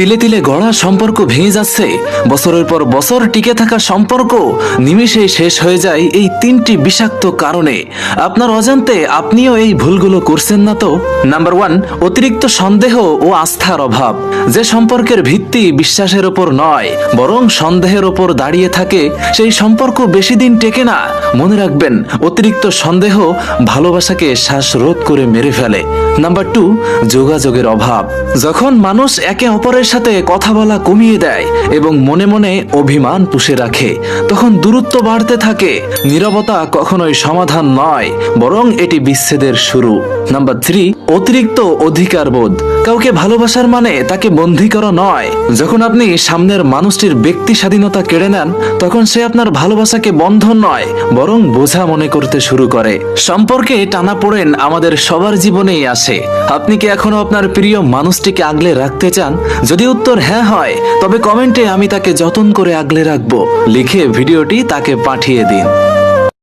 তিলে তিলে গড়া সম্পর্ক ভেঙে যাচ্ছে। বছরের পর বছর টিকে থাকা সম্পর্ক নিমিষেই শেষ হয়ে যায় এই তিনটি বিষাক্ত কারণে। আপনার অজান্তে আপনিও এই ভুলগুলো করছেন না তো? নাম্বার ওয়ান অতিরিক্ত সন্দেহ ও আস্থার অভাব। যে সম্পর্কের ভিত্তি বিশ্বাসের ওপর নয়, বরং সন্দেহের ওপর দাঁড়িয়ে থাকে, সেই সম্পর্ক বেশি দিন টেকে না। মনে রাখবেন, অতিরিক্ত সন্দেহ ভালোবাসাকে শ্বাসরোধ করে মেরে ফেলে। নাম্বার টু যোগাযোগের অভাব। যখন মানুষ একে অপরের সাথে কথা বলা কমিয়ে দেয় এবং মনে মনে অভিমান পুষে রাখে। তখন দূরত্ব বাড়তে থাকে, নীরবতা কখনোই সমাধান নয়, বরং এটি বিচ্ছেদের শুরু। নাম্বার থ্রি, অতিরিক্ত অধিকার বোধ কাউকে ভালোবাসার মানে তাকে বন্দী করা নয়। যখন আপনি সামনের মানুষটির ব্যক্তি স্বাধীনতা কেড়ে নেন, তখন সে আপনার ভালোবাসাকে বন্ধন নয়, বরং বোঝা মনে করতে শুরু করে। সম্পর্কে টানা পড়েন আমাদের সবার জীবনেই আসে। আপনি কি এখনও আপনার প্রিয় মানুষটিকে আগলে রাখতে চান? যদি উত্তর হ্যাঁ হয়, তবে কমেন্টে আমি তাকে যতন করে আগলে রাখব। লিখে ভিডিওটি তাকে পাঠিয়ে দিন।